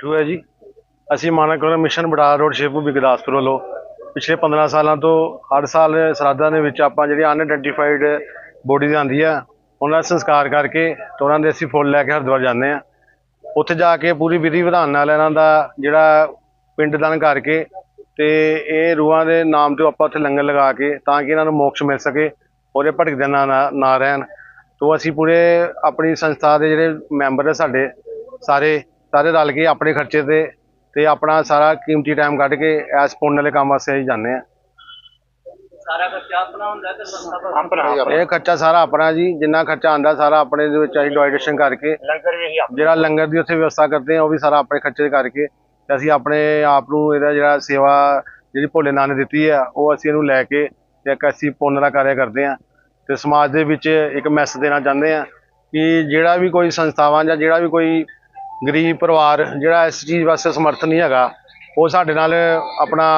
ਠੂ ਹੈ ਜੀ। ਅਸੀਂ ਮਾਨਵ ਕੌਰ ਮਿਸ਼ਨ ਬਟਾਲਾ ਰੋਡ ਸ਼ੇਪੂ ਗੁਰਦਾਸਪੁਰ ਵੱਲੋਂ ਪਿਛਲੇ 15 ਸਾਲਾਂ ਤੋਂ ਹਰ ਸਾਲ ਸਰਾਧਾਂ ਦੇ ਵਿੱਚ ਆਪਾਂ ਜਿਹੜੀ ਅਨਆਇਡੈਂਟੀਫਾਈਡ ਬੋਡੀਜ਼ ਆਉਂਦੀ ਆ ਉਹਨਾਂ ਦਾ ਸੰਸਕਾਰ ਕਰਕੇ ਤੇ ਉਹਨਾਂ ਦੇ ਅਸੀਂ ਫੁੱਲ ਲੈ ਕੇ ਹਰਿਦੁਆਰ ਜਾਂਦੇ ਆ ਉੱਥੇ ਜਾ ਕੇ ਪੂਰੀ ਵਿਧੀ ਵਿਧਾਨ ਨਾਲ ਇਹਨਾਂ ਦਾ ਜਿਹੜਾ ਪਿੰਡਦਾਨ ਕਰਕੇ ਤੇ ਇਹ ਰੂਹਾਂ ਦੇ ਨਾਮ ਤੇ ਆਪਾਂ ਉੱਥੇ ਲੰਗਰ ਲਗਾ ਕੇ ਤਾਂ ਕਿ ਇਹਨਾਂ ਨੂੰ ਮੋਕਸ਼ ਮਿਲ ਸਕੇ ਉਹਦੇ ਭਟਕਦੇ ਨਾ, ਨਾ- ਨਾ ਰਹਿਣ। ਤੋਂ ਅਸੀਂ ਪੂਰੇ ਆਪਣੀ ਸੰਸਥਾ ਦੇ ਜਿਹੜੇ ਮੈਂਬਰ ਹੈ ਸਾਡੇ, ਸਾਰੇ ਸਾਰੇ ਰਲ ਕੇ ਆਪਣੇ ਖਰਚੇ ਤੇ ਤੇ ਆਪਣਾ ਸਾਰਾ ਕੀਮਤੀ ਟਾਈਮ ਕੱਢ ਕੇ ਐਸ ਪੁੰਨ ਵਾਲੇ ਕੰਮ ਵਾਸਤੇ ਅਸੀਂ ਜਾਂਦੇ ਆ ਸਾਰਾ ਖਰਚਾ ਆਪਣਾ ਹੁੰਦਾ ਤੇ ਸੰਸਥਾ ਆਪਣਾ ਇਹ ਖਰਚਾ ਸਾਰਾ ਆਪਣਾ ਜੀ ਜਿੰਨਾ ਖਰਚਾ ਆਂਦਾ ਸਾਰਾ ਆਪਣੇ ਦੇ ਵਿੱਚ ਅਸੀਂ ਡੋਨੇਸ਼ਨ ਕਰਕੇ ਲੰਗਰ ਵੀ ਅਸੀਂ ਜਿਹੜਾ ਲੰਗਰ ਦੀ ਉੱਥੇ ਵਿਵਸਥਾ ਕਰਦੇ ਆ ਉਹ ਵੀ ਸਾਰਾ ਆਪਣੇ ਖਰਚੇ ਕਰਕੇ ਤੇ ਅਸੀਂ ਆਪਣੇ ਆਪ ਨੂੰ ਇਹਦਾ ਜਿਹੜਾ ਸੇਵਾ ਜਿਹੜੀ ਭੋਲੇ ਨਾਥ ਨੇ ਦਿੱਤੀ ਆ ਉਹ ਅਸੀਂ ਇਹਨੂੰ ਲੈ ਕੇ ਤੇ ਇੱਕ ਅਸੀਂ ਪੁੰਨ ਦਾ ਕਾਰਜ ਕਰਦੇ ਆ ਤੇ ਸਮਾਜ ਦੇ ਵਿੱਚ ਇੱਕ ਮੈਸੇਜ ਦੇਣਾ ਚਾਹੁੰਦੇ ਆ ਕਿ ਜਿਹੜਾ ਵੀ ਕੋਈ ਸੰਸਥਾਵਾਂ ਜਾਂ ਜਿਹੜਾ ਵੀ ਕੋਈ ਗਰੀਬ ਪਰਿਵਾਰ ਜਿਹੜਾ ਇਸ ਚੀਜ਼ ਵਾਸਤੇ ਸਮਰਥ ਨਹੀਂ ਹੈਗਾ ਉਹ ਸਾਡੇ ਨਾਲ ਆਪਣਾ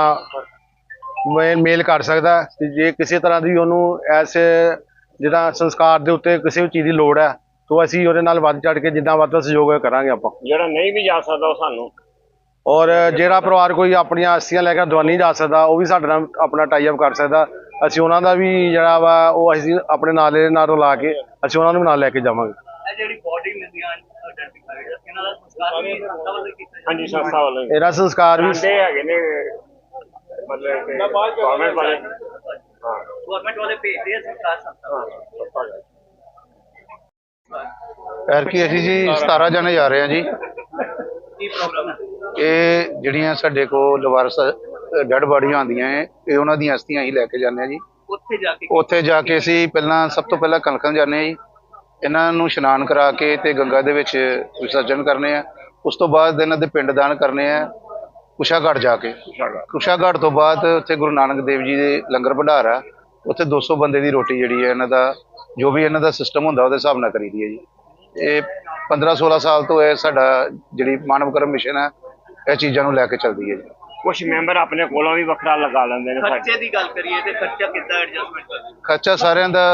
ਮੇਲ ਕਰ ਸਕਦਾ ਤੇ ਜੇ ਕਿਸੇ ਤਰ੍ਹਾਂ ਦੀ ਉਹਨੂੰ ਐਸੇ ਜਿਹਦਾ ਸੰਸਕਾਰ ਦੇ ਉੱਤੇ ਕਿਸੇ ਵੀ ਚੀਜ਼ ਦੀ ਲੋੜ ਹੈ ਤਾਂ ਅਸੀਂ ਉਹਦੇ ਨਾਲ ਵੱਧ ਚੜ ਕੇ ਜਿੱਦਾਂ ਵੱਧ ਸਹਿਯੋਗ ਕਰਾਂਗੇ ਆਪਾਂ। ਜਿਹੜਾ ਨਹੀਂ ਵੀ ਜਾ ਸਕਦਾ ਉਹ ਸਾਨੂੰ। ਔਰ ਜਿਹੜਾ ਪਰਿਵਾਰ ਕੋਈ ਆਪਣੀਆਂ ਅਸਥੀਆਂ ਲੈ ਕੇ ਦਵਾ ਨਹੀਂ ਜਾ ਸਕਦਾ ਉਹ ਵੀ ਸਾਡੇ ਨਾਲ ਆਪਣਾ ਟਾਈ ਅਪ ਕਰ ਸਕਦਾ। ਅਸੀਂ ਉਹਨਾਂ ਦਾ ਵੀ ਜਿਹੜਾ ਵਾ ਉਹ ਅਸੀਂ ਆਪਣੇ ਨਾਲ ਦੇ ਨਾਲ ਰਲਾ ਕੇ ਅਸੀਂ ਉਹਨਾਂ ਨੂੰ ਵੀ ਨਾਲ ਲੈ ਕੇ ਜਾਵਾਂਗੇ ਇਹ ਜਿਹੜੀ ਬੋਡੀ ਮਿਲਦੀਆਂ ਆਇਡੈਂਟੀਫਾਈਡ ਇਹਨਾਂ ਸੰਸਥਾ ਵੱਲੋਂ ਇਹਦਾ ਸੰਸਕਾਰ ਵੀ ਜਾਂਦੇ ਹੈਗੇ ਨੇ ਮਤਲਬ ਕਿ ਗਵਰਨਮੈਂਟ ਵਾਲੇ। ਹਾਂ। ਗਵਰਨਮੈਂਟ ਵਾਲੇ ਭੇਜਦੇ ਆ ਸੰਸਕਾਰ ਸੰਸਥਾ ਐਰਕੀ ਅਸੀਂ ਜੀ 17 ਜਣੇ ਜਾ ਰਹੇ ਹਾਂ ਜੀ। ਕੀ ਪ੍ਰੋਗਰਾਮ ਹੈ? ਇਹ ਜਿਹੜੀਆਂ ਸਾਡੇ ਕੋਲ ਲਵਾਰਸ ਡੈਡ ਬਾਡੀਆਂ ਆਉਂਦੀਆਂ ਹੈ ਇਹ ਉਹਨਾਂ ਦੀਆਂ ਅਸਥੀਆਂ ਹੀ ਲੈ ਕੇ ਜਾਂਦੇ ਹਾਂ ਜੀ। ਉੱਥੇ ਜਾ ਕੇ ਉੱਥੇ ਜਾ ਕੇ ਅਸੀਂ ਪਹਿਲਾਂ ਸਭ ਤੋਂ ਪਹਿਲਾਂ ਕਣਕਾਂ ਜਾਂਦੇ ਹਾਂ ਜੀ। ਇਹਨਾਂ ਨੂੰ ਇਸ਼ਨਾਨ ਕਰਾ ਕੇ ਤੇ ਗੰਗਾ ਦੇ ਵਿੱਚ ਵਿਸਰਜਨ ਕਰਨੇ ਆ। ਉਸ ਤੋਂ ਬਾਅਦ ਇਹਨਾਂ ਦੇ ਪਿੰਡ ਦਾਨ ਕਰਨੇ ਆ ਕੁਸ਼ਾਗੜ੍ਹ ਜਾ ਕੇ। ਕੁਸ਼ਾਗੜ੍ਹ ਤੋਂ ਬਾਅਦ ਉੱਥੇ ਗੁਰੂ ਨਾਨਕ ਦੇਵ ਜੀ ਦੇ ਲੰਗਰ ਭੰਡਾਰ ਆ। ਉੱਥੇ 200 ਬੰਦੇ ਦੀ ਰੋਟੀ ਜਿਹੜੀ ਹੈ ਇਹਨਾਂ ਦਾ ਜੋ ਵੀ ਇਹਨਾਂ ਦਾ ਸਿਸਟਮ ਹੁੰਦਾ ਉਹਦੇ ਹਿਸਾਬ ਨਾਲ ਕਰੀਦੀ ਹੈ ਜੀ। ਇਹ 15 16 ਸਾਲ ਤੋਂ ਇਹ ਸਾਡਾ ਜਿਹੜੀ ਮਾਨਵ ਕਰਮ ਮਿਸ਼ਨ ਹੈ ਇਹ ਚੀਜ਼ਾਂ ਨੂੰ ਲੈ ਕੇ ਚੱਲਦੀ ਹੈ ਜੀ। ਕੁਝ ਮੈਂਬਰ ਆਪਣੇ ਕੋਲੋਂ ਵੀ ਵੱਖਰਾ ਲਗਾ ਲੈਂਦੇ ਨੇ ਖਰਚੇ ਦੀ ਗੱਲ ਕਰੀਏ ਤੇ ਖਰਚਾ ਕਿੱਦਾਂ ਐਡਜਸਟਮੈਂਟ ਕਰਦੇ ਖਰਚਾ ਸਾਰਿਆਂ ਦਾ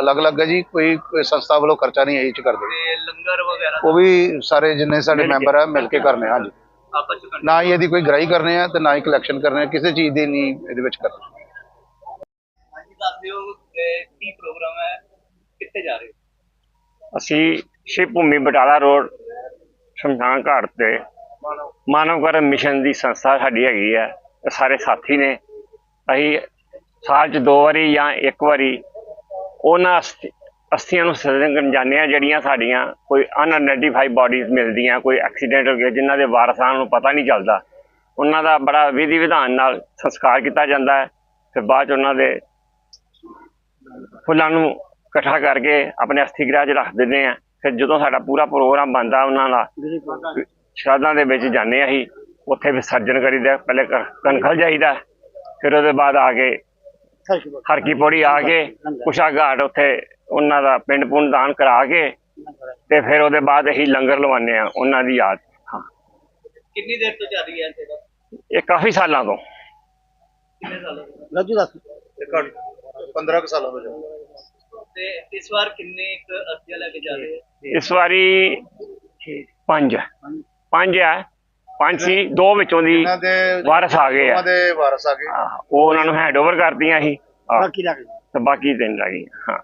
ਅਲੱਗ-ਅਲੱਗ ਹੈ ਜੀ। ਕੋਈ ਸੰਸਥਾ ਵੱਲੋਂ ਖਰਚਾ ਨਹੀਂ ਇਹ ਚ ਕਰਦੇ। ਤੇ ਲੰਗਰ ਵਗੈਰਾ ਉਹ ਵੀ ਸਾਰੇ ਜਿੰਨੇ ਸਾਡੇ ਮੈਂਬਰ ਆ ਮਿਲ ਕੇ ਕਰਨੇ ਹਾਂਜੀ। ਆਪਸ ਚ ਨਾ ਹੀ ਇਹਦੀ ਕੋਈ ਗ੍ਰਾਈ ਕਰਨੇ ਆ ਤੇ ਨਾ ਹੀ ਕਲੈਕਸ਼ਨ ਕਰਨੇ ਆ ਕਿਸੇ ਚੀਜ਼ ਦੀ ਨਹੀਂ ਇਹਦੇ ਵਿੱਚ ਕਰਨਾ। ਹਾਂਜੀ ਦੱਸ ਦਿਓ ਕਿ ਕੀ ਪ੍ਰੋਗਰਾਮ ਹੈ ਕਿੱਥੇ ਜਾ ਰਹੇ ਹੋ? ਅਸੀਂ ਸ਼ਿਵ ਭੂਮੀ ਬਟਾਲਾ ਰੋਡ ਸ਼ਮਸ਼ਾਨ ਘਾਟ ਤੇ ਮਾਨਵ ਕਰਮ ਮਿਸ਼ਨ ਦੀ ਸੰਸਥਾ ਸਾਡੀ ਹੈਗੀ ਹੈ ਸਾਰੇ ਸਾਥੀ ਨੇ। ਅਸੀਂ ਸਾਲ 'ਚ ਦੋ ਵਾਰੀ ਜਾਂ ਇੱਕ ਵਾਰੀ ਉਹਨਾਂ ਅਸਥੀ- ਅਸਥੀਆਂ ਨੂੰ ਸਰਜਨ ਜਾਂਦੇ ਆ, ਜਿਹੜੀਆਂ ਸਾਡੀਆਂ ਕੋਈ ਅਨਆਇਡੈਂਟੀਫਾਈਡ ਬਾਡੀਜ਼ ਮਿਲਦੀਆਂ, ਕੋਈ ਐਕਸੀਡੈਂਟ ਹੋ ਗਿਆ ਜਿਨ੍ਹਾਂ ਦੇ ਵਾਰਸਾਂ ਨੂੰ ਪਤਾ ਨਹੀਂ ਚੱਲਦਾ। ਉਹਨਾਂ ਦਾ ਬੜਾ ਵਿਧੀ ਵਿਧਾਨ ਨਾਲ ਸੰਸਕਾਰ ਕੀਤਾ ਜਾਂਦਾ ਹੈ। ਫਿਰ ਬਾਅਦ 'ਚ ਉਹਨਾਂ ਦੇ ਫੁੱਲਾਂ ਨੂੰ ਇਕੱਠਾ ਕਰਕੇ ਆਪਣੇ ਅਸਥੀ ਗ੍ਰਹਿ 'ਚ ਰੱਖ ਦਿੰਦੇ ਆ। ਫਿਰ ਜਦੋਂ ਸਾਡਾ ਪੂਰਾ ਪ੍ਰੋਗਰਾਮ ਬਣਦਾ, ਉਹਨਾਂ ਦਾ ਸ਼ਰਾਧਾਂ ਦੇ ਵਿੱਚ ਜਾਂਦੇ ਆ ਅਸੀਂ ਉੱਥੇ ਵਿਸਰਜਨ ਕਰੀਦਾ ਪਹਿਲੇ ਕ- ਕਣਖਲ ਜਾਈਦਾ ਫਿਰ ਉਹਦੇ ਬਾਅਦ ਆ ਕੇ ਹਰਕੀ ਪੌੜੀ ਆ ਕੇ ਕੁਸ਼ਾ ਘਾਟ ਉੱਥੇ ਉਹਨਾਂ ਦਾ ਪਿੰਡ ਪੁੰਡ ਦਾਨ ਕਰਾ ਕੇ ਤੇ ਫਿਰ ਉਹਦੇ ਬਾਅਦ ਅਸੀਂ ਲੰਗਰ ਲਵਾਉਂਦੇ ਆ ਉਹਨਾਂ ਦੀ ਯਾਦ ਹਾਂ। ਕਿੰਨੀ ਦੇਰ ਤੋਂ ਚੱਲ ਰਹੀ ਹੈ ਸੇਵਾ ਇਹ ਕਾਫੀ ਸਾਲਾਂ ਤੋਂ। ਕਿੰਨੇ ਸਾਲ ਹੋ ਗਏ? 15 ਕੁ ਸਾਲਾਂ ਤੋਂ ਤੇ ਇਸ ਵਾਰ ਕਿੰਨੇ ਇੱਕ ਅਰਜ਼ੀਆਂ ਲੈ ਕੇ ਜਾ ਰਹੇ ਹੋ? ਇਸ ਵਾਰੀ ਪੰਜ। ਹੈ। ਪੰਜ ਹੈ ਪੰਜ ਸੀ ਦੋ ਵਿੱਚੋਂ ਦੀ ਇਹਨਾਂ ਦੇ ਵਾਰਸ ਆ ਗਏ ਆ। ਉਹਨਾਂ ਦੇ ਵਾਰਸ ਆ ਗਏ। ਉਹ ਉਹਨਾਂ ਨੂੰ ਹੈਂਡਓਵਰ ਕਰਤੀਆਂ ਸੀ। ਹਾਂ, ਬਾਕੀ ਲੱਗ ਤੇ ਬਾਕੀ ਤਿੰਨ ਰਹਿ ਗਈਆਂ। ਹਾਂ।